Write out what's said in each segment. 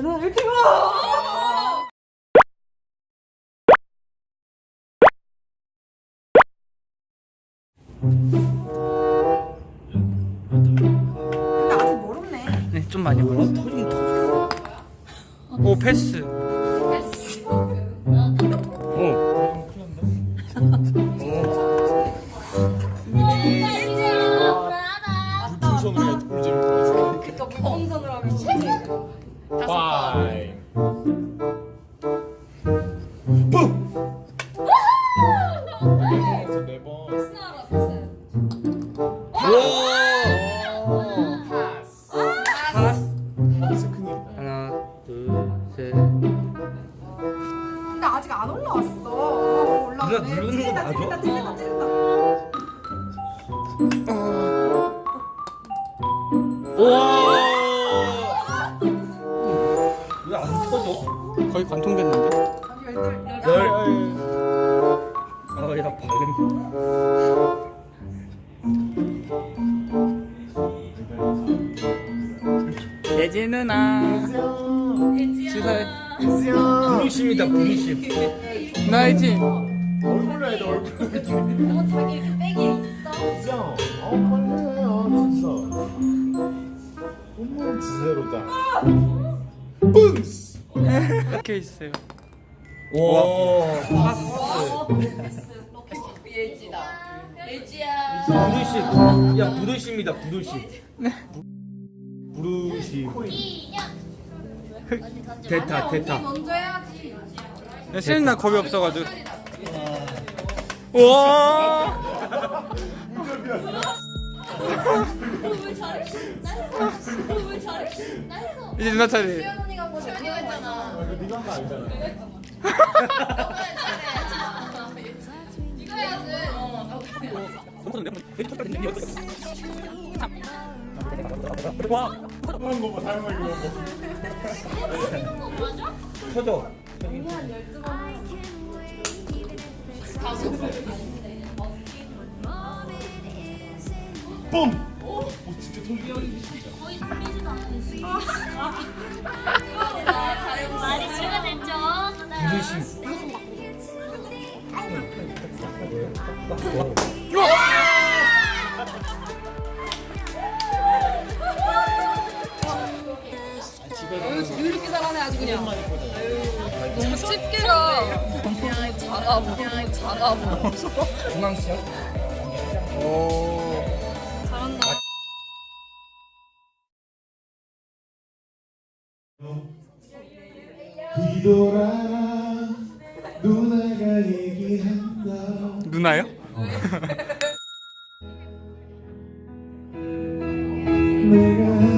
누나 1등! 근데 아직 멀었네. 네, 좀 많이 걸어. 오 패스. 오. 풍선으로 해야지 물질 것 그니까 무공선으로 하면 파이 뿜! 네번 하스 큰일 하나, 둘, 셋. 근데 아직 안 올라왔어. 어, 올라왔네. 누나 누르는 거 찔린다, 맞아? 찔린다, 찔린다, 찔린다. 우와. 거의 관통됐는데. 열. 아, 야 발음. 예지 누나. 시사해. 부르심이다 부르심. 나? 얼굴로 해야 돼 얼굴로 어, 자기 이렇게 백이 있어. 진짜 어 빨리 해요 진짜 엄마 지대로다 뿜스 이렇게 있어요. 와. 예지다. 예지야. 부르심. 야 부르심이다 부르심. 부르심 대타 대타. 먼저 해야지. 야, 세린 나 겁이 없어가지고. 와. 왜 잘해? 나했어. 왜 잘해? 나했어. 이제 누나 차례. 언니가 뭐 잘해 했잖아. 네가 한 거 아니잖아 이거 해야지. 어. 와. 하는 거봐 다양하게 그런 거 터져. 뿜! 오 진짜 터지게 말이 이렇게 잘하네, 아주 그냥. 너무 집게가. 잘하고, 잘하고. 중앙시야. 오. 뒤돌아라 누나가 얘기한다 누나요? 내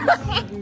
Yeah.